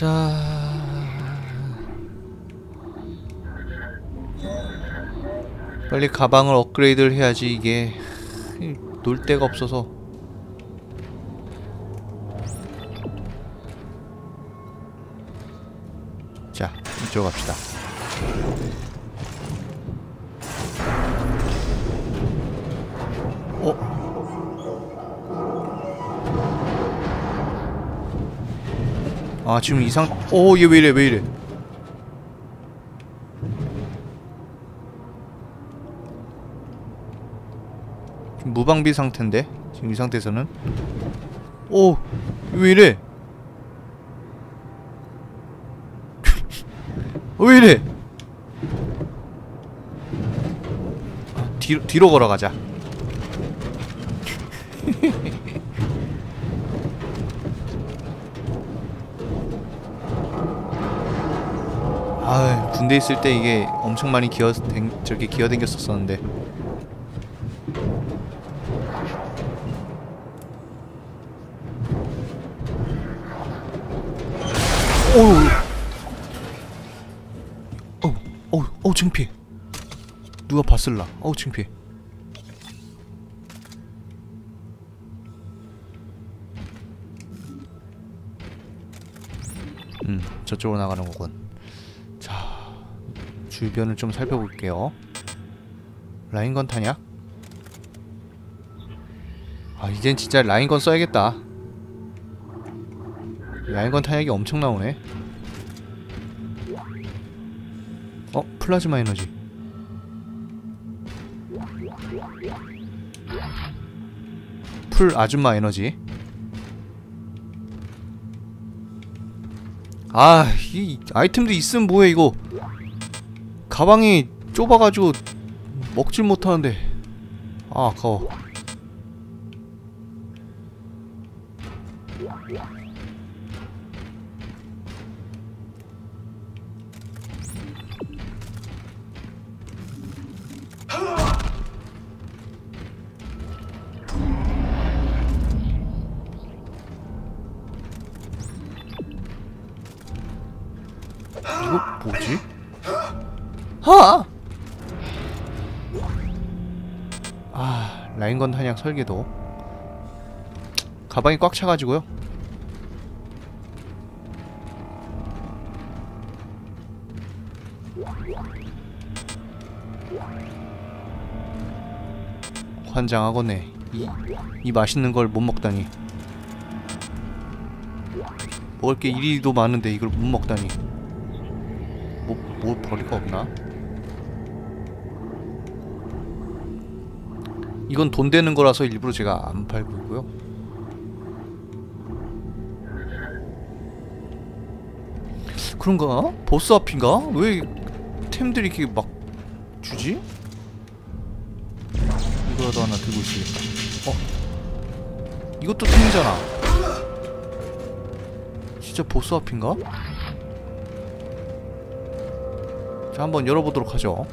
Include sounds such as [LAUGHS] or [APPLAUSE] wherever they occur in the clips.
자. 빨리 가방을 업그레이드를 해야지 이게. 놀 데가 없어서. 자 이쪽 갑시다 아 지금 이상 오 얘 왜 이래 왜 이래? 지금 무방비 상태인데? 지금 이 상태에서는? 오 왜 이래? [LAUGHS] 왜 이래? 아, 뒤로 뒤로 걸어가자 [LAUGHS] 아 군대 있을 때 이게 엄청 많이 기어 댕, 저렇게 기어 댕겼었었는데. 어우. 어우 어우 어우 창피해. 누가 봤을라. 어우 창피해. 음 저쪽으로 나가는 거군. 자 주변을 좀 살펴볼게요. 라인건 탄약? 아 이젠 진짜 라인건 써야겠다. 라인건 탄약이 엄청 나오네. 어? 플라즈마 에너지. 풀 아줌마 에너지. 아, 이 아이템도 있으면 뭐해 이거 가방이 좁아가지고 먹질 못하는데. 아 아까워 설계도 가방이 꽉 차가지고요. 환장하겠네. 이, 이 맛있는 걸 못 먹다니. 먹을 게 이리도 많은데 이걸 못 먹다니. 뭐, 뭐 버릴 거 없나? 이건 돈 되는 거라서 일부러 제가 안 팔고 있고요. 그런가? 보스 앞인가? 왜 템들이 이렇게 막 주지? 이거라도 하나 들고 있으겠다. 어? 이것도 템이잖아. 진짜 보스 앞인가? 자 한번 열어보도록 하죠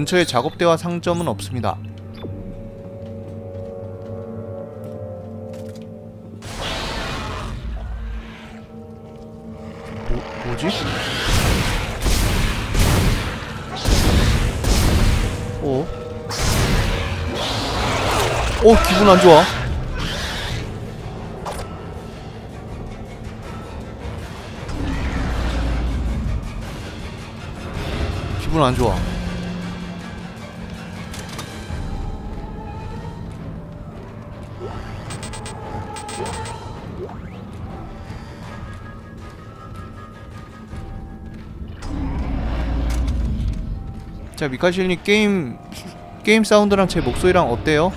근처에 작업대와 상점은 없습니다 뭐, 뭐지? 어? 어 기분 안 좋아. 기분 안 좋아. 자 미카실님 게임 게임 사운드랑 제 목소리랑 어때요?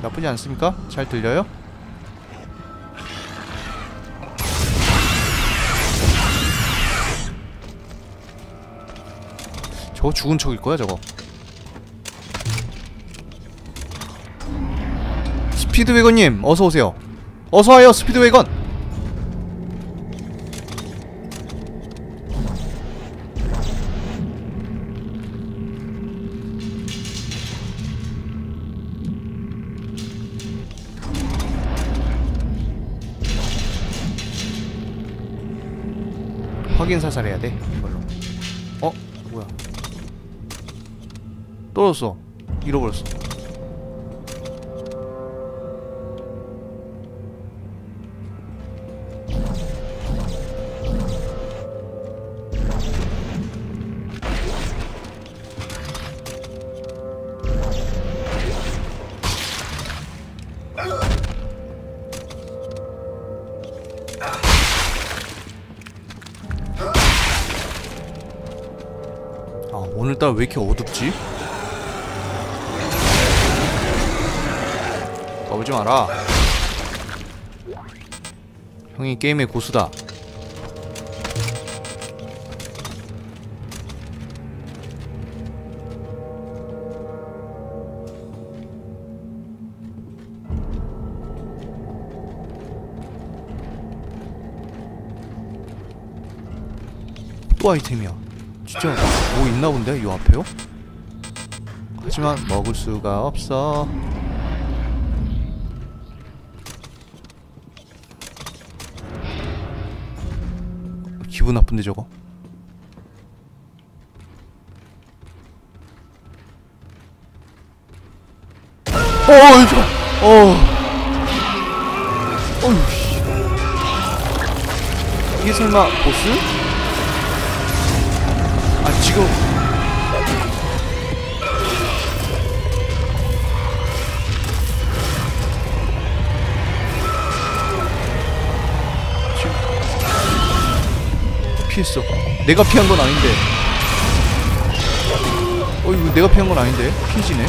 나쁘지 않습니까? 잘 들려요? 저거 죽은 척일 거야 저거 스피드웨건님 어서 오세요 어서와요 스피드웨건 사살해야 돼? 이걸로. 어? 뭐야? 떨어졌어. 잃어버렸어 아 오늘따라 왜 이렇게 어둡지? 까불지 마라. 형이 게임의 고수다. 또 아이템이야 진짜 뭐 있나 본데 요 앞에요? 하지만 먹을 수가 없어 기분 나쁜데 저거 어, 어, 저거, 어, 어휴, 씨. 이게 설마 보스? 아 지금. 피했어. 내가 피한 건 아닌데. 어 이거 내가 피한 건 아닌데? 피지네.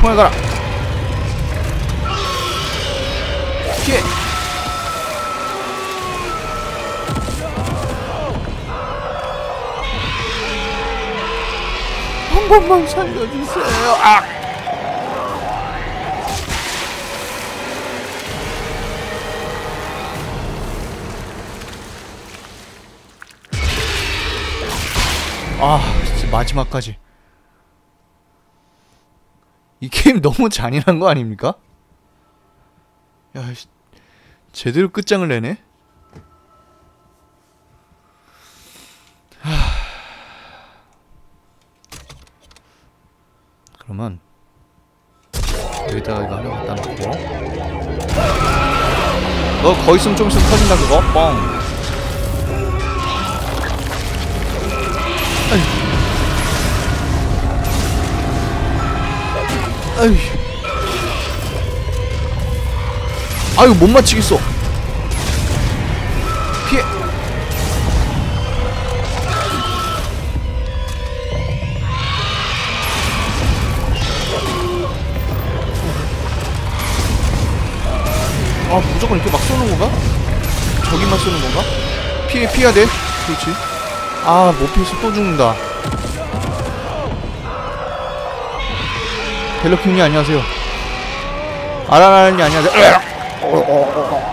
총알 가라. 피해 한 번만 살려주세요. 아! 아, 진짜 마지막까지. 이 게임 너무 잔인한 거 아닙니까? 야, 씨, 제대로 끝장을 내네. 그러면 여기다가 이거 하나 갖다 놓고. 너 거기 있으면 좀 있으면 터진다 그거? 뻥. 아이 아이 아유 못 맞히겠어 아 무조건 이렇게 막 쏘는 건가? 저기만 쏘는 건가? 피해 피해야 돼? 그렇지. 아못 피해서 또 죽는다. 벨로킹님 안녕하세요. 아라라님 안녕하세요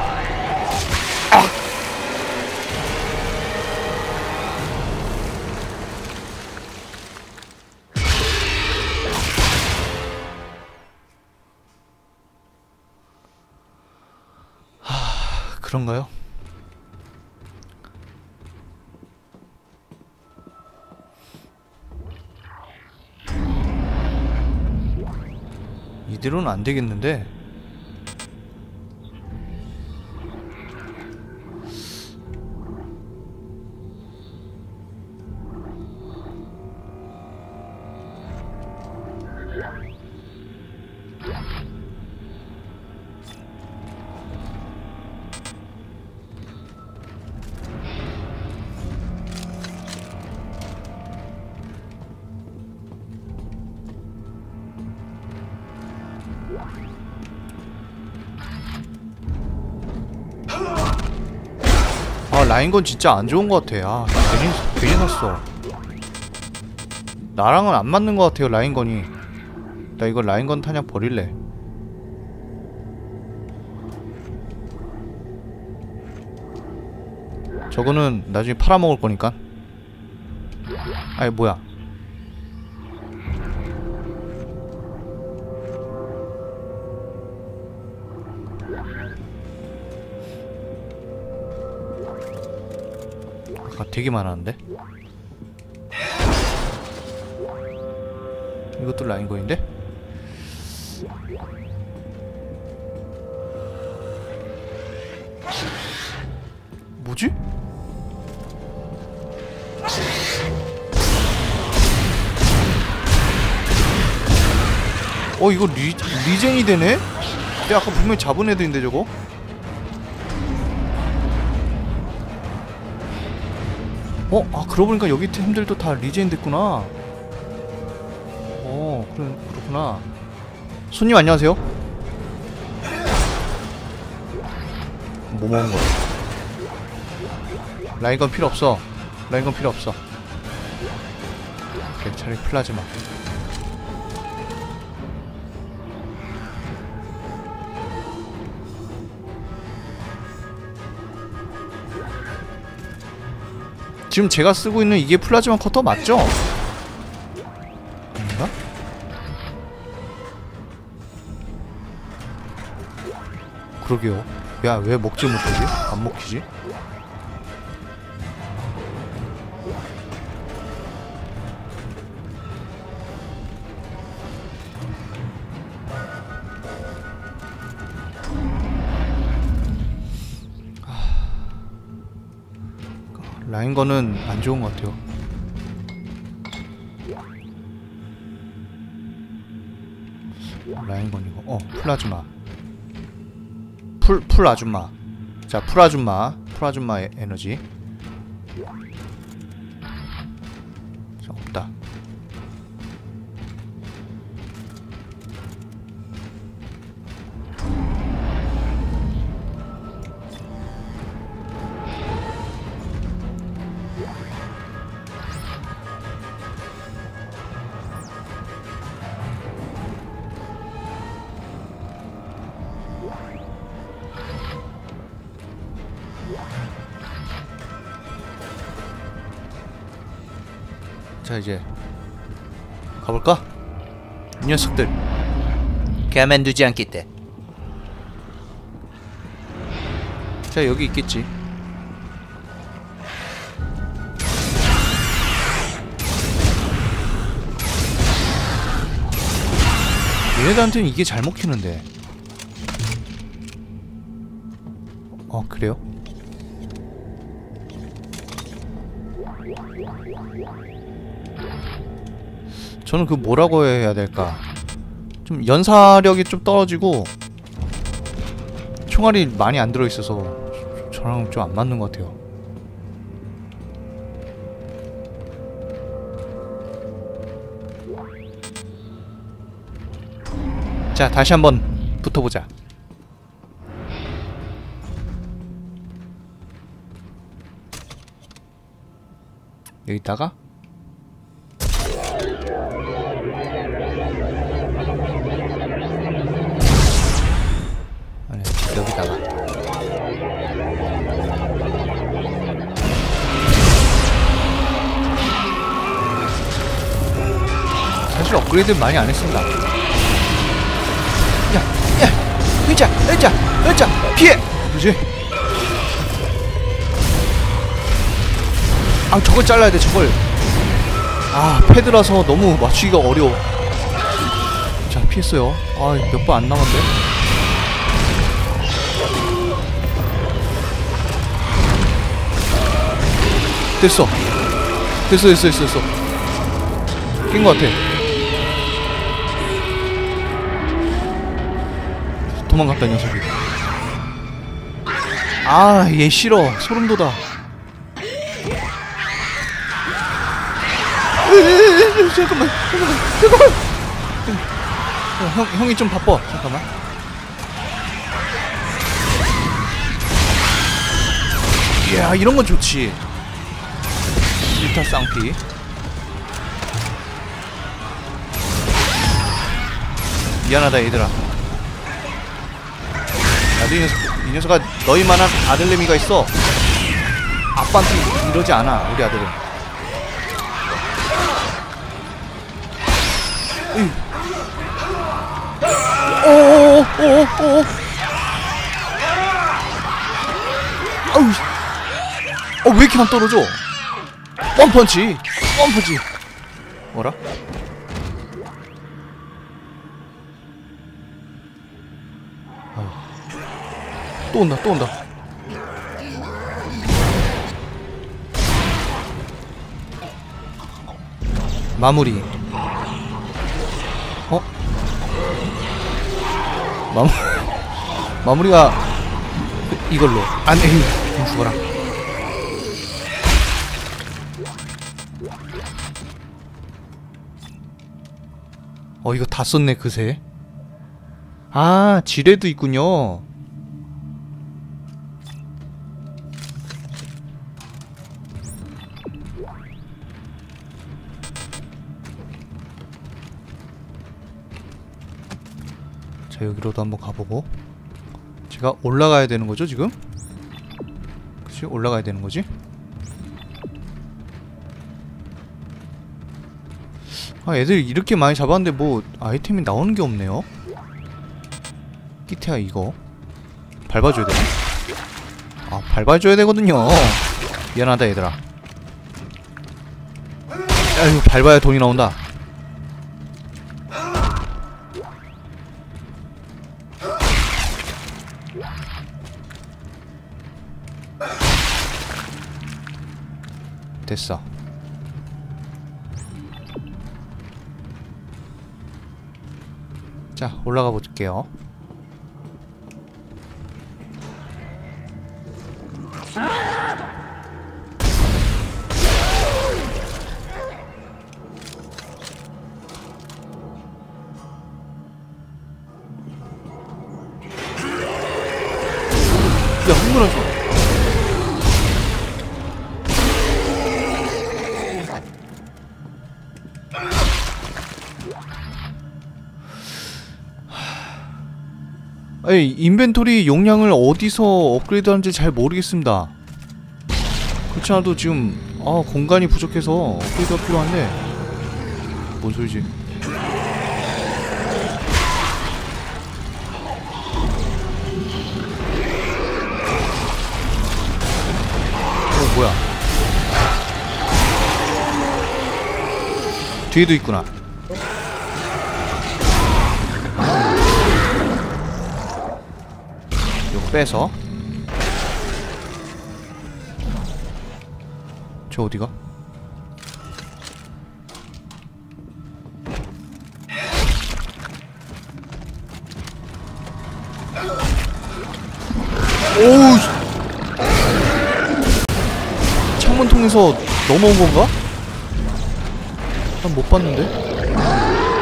이대로는 안 되겠는데. 라인건 진짜 안 좋은 것 같아. 아, 괜히, 괜히 샀어. 나랑은 안 맞는 것 같아요, 라인건이. 나 이거 라인건 탄약 버릴래. 저거는 나중에 팔아먹을 거니까. 아니, 뭐야. 되게 많았는데 이것도 라인거인데? 뭐지? 어 이거 리, 리젠이 되네? 근데 아까 분명히 잡은 애들인데 저거? 어? 아 그러고 보니까 여기 템들도 다 리젠 됐구나. 어 그래, 그렇구나. 손님 안녕하세요. 뭐 먹은 거야? 라인건 필요 없어. 라인건 필요 없어. 오케이 차라리 플라즈마 지금 제가 쓰고 있는 이게 플라즈마 커터 맞죠? 아닌가? 그러게요 야 왜 먹지 못하지? 안 먹히지? 라인 거는 안 좋은 것 같아요. 라인 건 이거. 어, 풀 아줌마. 풀, 풀 아줌마. 자, 풀 아줌마. 풀 아줌마의 에너지. 녀석들. 가만두지 않겠대. 자, 여기 있겠지. 얘네들한테는 이게 잘 먹히는데. 어, 그래요? 저는 그 뭐라고 해야 될까? 좀 연사력이 좀 떨어지고 총알이 많이 안 들어 있어서 저랑 좀 안 맞는 것 같아요. 자, 다시 한번 붙어보자. 여기다가 사실 업그레이드 많이 안 했습니다. 야, 야, 의자, 의자, 의자, 피해. 뭐지? 아, 저걸 잘라야 돼, 저걸. 아, 패드라서 너무 맞추기가 어려워. 자, 피했어요. 아, 몇 번 안 남았네. 됐어. 됐어, 됐어, 됐어, 됐어. 낀 것 같아. 도망갔다, 이 녀석이. 아, 얘 싫어. 소름 돋아. 잠깐만, 잠깐만, 잠깐만. 야, 형, 형이 좀 바빠. 잠깐만. 이야, 이런 건 좋지. 일타 쌍피. 미안하다 얘들아 나도 이 녀석 이 녀석아 너희만한 아들내미가 있어. 아빠한테 이러지 않아 우리 아들은. 오오오오오 아우 어왜 이렇게 안 떨어져? 원펀치. 원펀치. 뭐라? 또 온다 또 온다. 마무리. 어? 마무 [LAUGHS] 마무리가 이걸로. 좀 죽어라. 어 이거 다 썼네 그새. 아 지뢰도 있군요 자 여기로도 한번 가보고. 제가 올라가야 되는 거죠 지금? 그치? 올라가야 되는 거지? 아 애들 이렇게 많이 잡았는데 뭐 아이템이 나오는 게 없네요. 끼태야 이거. 밟아줘야 되나? 아 밟아줘야 되거든요. 미안하다 얘들아. 야 이거 밟아야 돈이 나온다 됐어. 자 올라가 볼게요 아니 인벤토리 용량을 어디서 업그레이드하는지 잘 모르겠습니다. 그렇지 않아도 지금 아 공간이 부족해서 업그레이드가 필요한데. 뭔 소리지? 어 뭐야? 뒤에도 있구나 빼서 저 어디가? 오우 씨. 창문 통해서 넘어온 건가? 난 못 봤는데?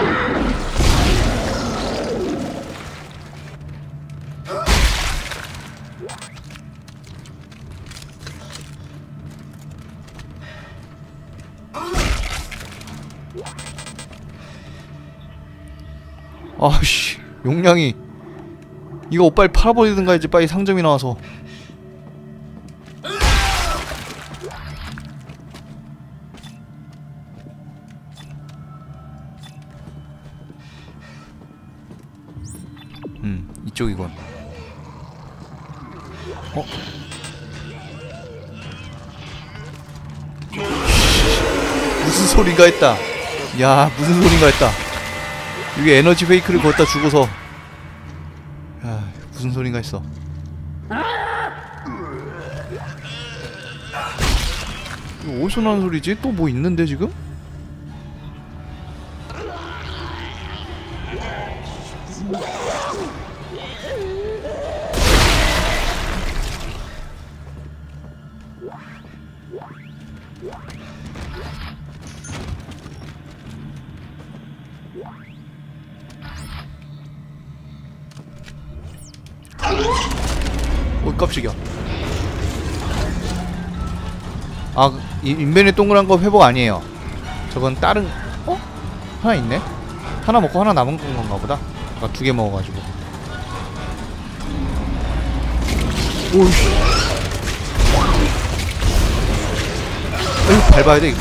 아씨 용량이. 이거 빨리 팔아버리든가 이제 빨리 상점이 나와서. 음 이쪽이건 어? 무슨 소리가 했다. 야 무슨 소리가 했다 여기 에너지 페이크를 걷다 죽어서 야 무슨 소린가 했어 어디서 나는 소리지? 또 뭐 있는데 지금? 이- 인벤에 동그란 거 회복 아니에요. 저건 다른 어? 하나 있네? 하나 먹고 하나 남은 건가 보다. 아까 두 개 먹어가지고. 오이씨. 이거 밟아야 돼 이거.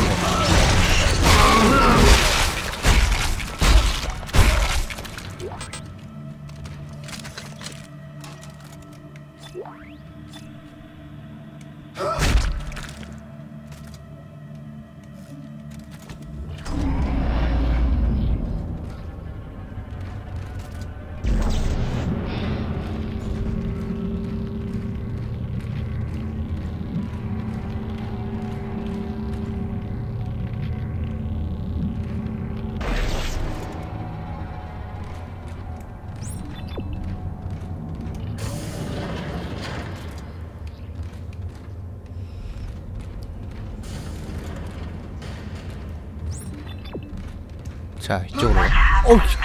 Fester. Let me watch.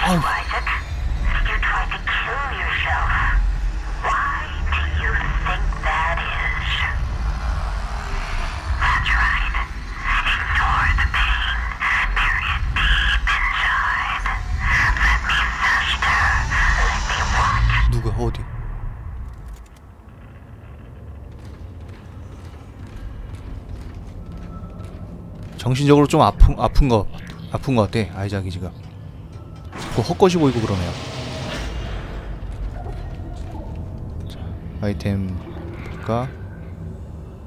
누가 어디? 정신적으로 좀 아픈 아픈 거 아픈 거 같아 아이작이 지금. 그 헛것이 보이고 그러네요. 자, 아이템가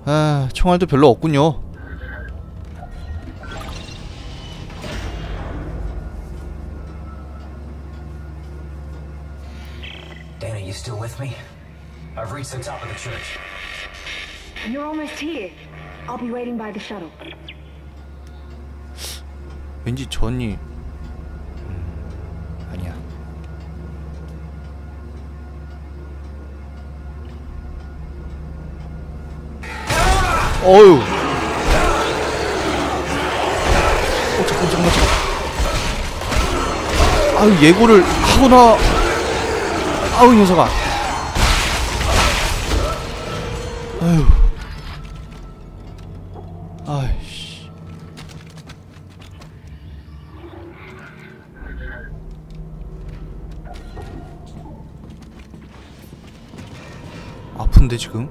아 총알도 별로 없군요. Dana, you still with me? I've reached the top of the church. You're almost here. I'll be waiting by the shuttle. 왠지 전이 음, 아니야. 어유. 어 잠깐 잠깐 잠깐. 아유 예고를 하거나. 아우 이 녀석아. 아유. 지금?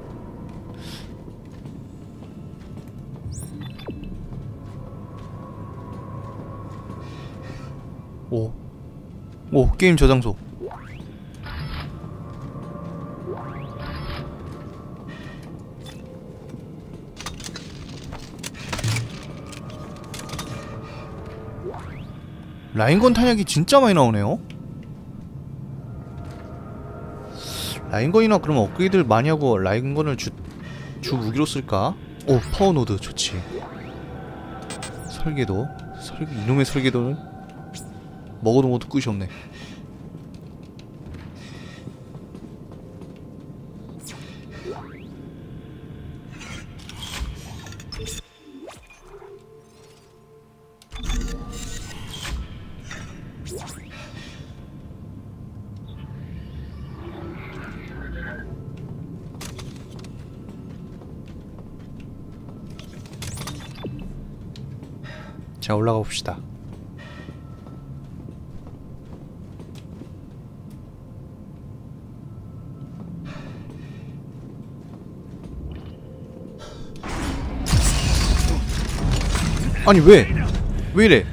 오. 오, 게임 저장소. 라인건 탄약이 진짜 많이 나오네요. 라인건이나 그러면 업그레이드를 많이 하고 라인건을 주, 주 무기로 쓸까? 오 파워노드. 좋지. 설계도. 설계 이놈의 설계도는? 먹어도 먹어도 끝이 없네 올라가 봅시다 아니 왜? 왜 이래?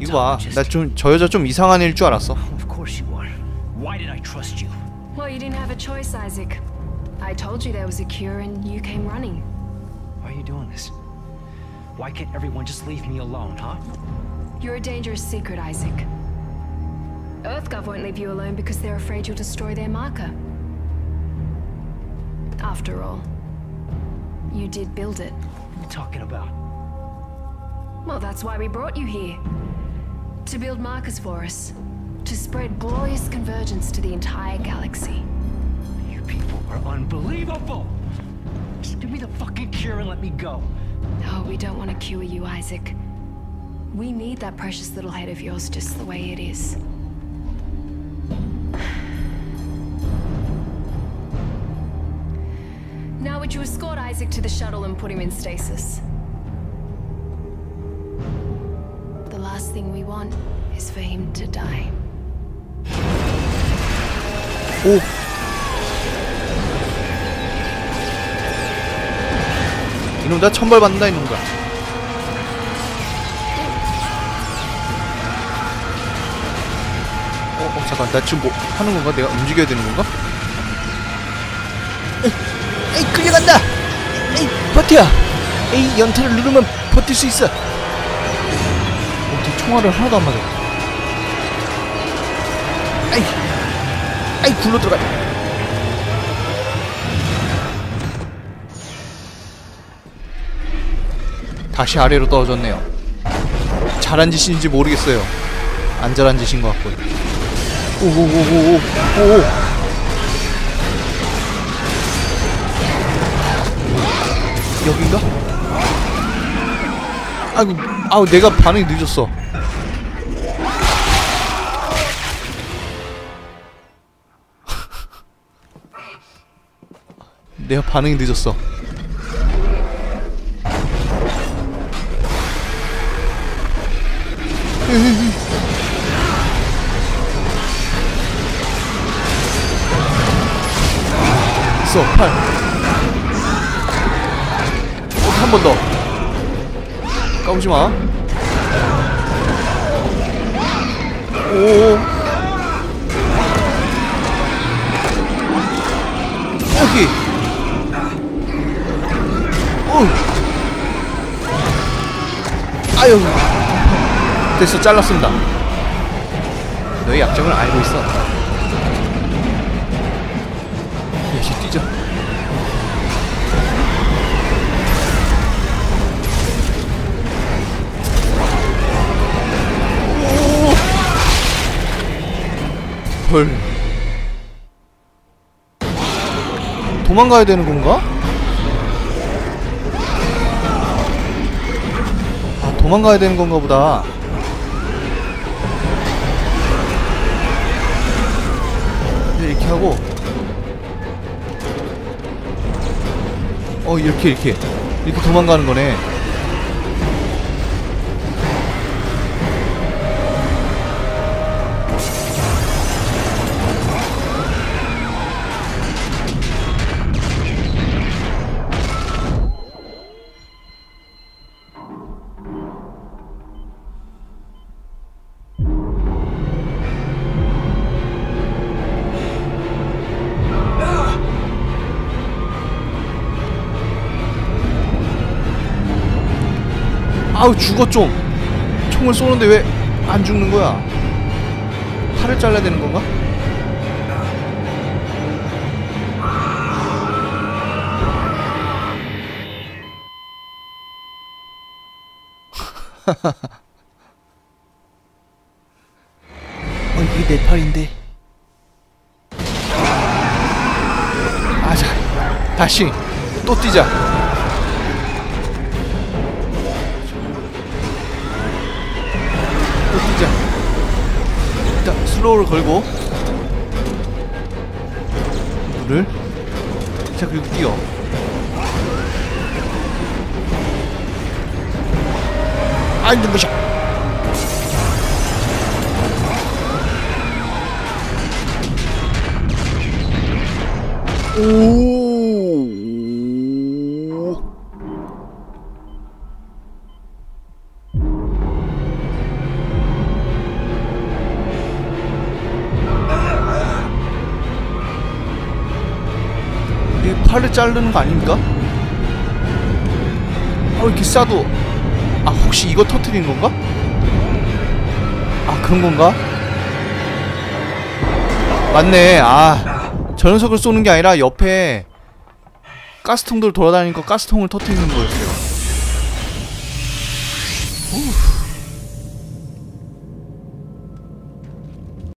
이거 봐. 나 좀 저 여자 좀 이상한 애일 줄 알았어. Why did I trust you? Well, you didn't have a choice, Isaac. I told you there was a cure and you came running. Why are you doing this? Why can't everyone just leave me alone, huh? You're a dangerous secret, Isaac. EarthGov won't leave you alone because they're afraid you'll destroy their marker. After all, you did build it. What are you talking about? Well, that's why we brought you here. To build markers for us. To spread glorious convergence to the entire galaxy. You people are unbelievable! Just give me the fucking cure and let me go. No, we don't want to cure you, Isaac. We need that precious little head of yours just the way it is. Now would you escort Isaac to the shuttle and put him in stasis? The last thing we want is for him to die. 오. 이놈 나 천벌 받는다 이놈가 어, 어 잠깐 나 지금 뭐 하는 건가? 내가 움직여야 되는 건가? 에이 끌려간다! 에이 버텨! 에이 연타를 누르면 버틸 수 있어! 어떻게 총알을 하나도 안 맞아. 아이 아이 굴러 들어가 다시 아래로 떨어졌네요. 잘한 짓인지 모르겠어요. 안 잘한 짓인 것 같고 오오오오오 오. 여긴가? 아이고 아우 내가 반응이 늦었어. [LAUGHS] 내가 반응이 늦었어 있어 팔. 한번 더. 까부지 마. 오. 오. 아유. 됐어 잘랐습니다. 너의 약점을 알고 있어. 역시 뛰자. 오! 헐. 도망가야 되는 건가? 아, 도망가야 되는 건가 보다. 네, 이렇게 하고 어 이렇게 이렇게. 이렇게 도망가는 거네 아우 죽어 좀 총을 쏘는데 왜 안 죽는 거야? 팔을 잘라야 되는 건가? 어 이게 내 팔인데? 아자 다시 또 뛰자 슬로우를 걸고. 물을 자 그리고 뛰어. 아이 눈부셔 오 자르는 거 아닙니까? 어 이렇게 싸도 아 혹시 이거 터트리는 건가? 아 그런 건가? 맞네 아저 녀석을 쏘는 게 아니라 옆에 가스통들 돌아다니는 거 가스통을 터트리는 거였어요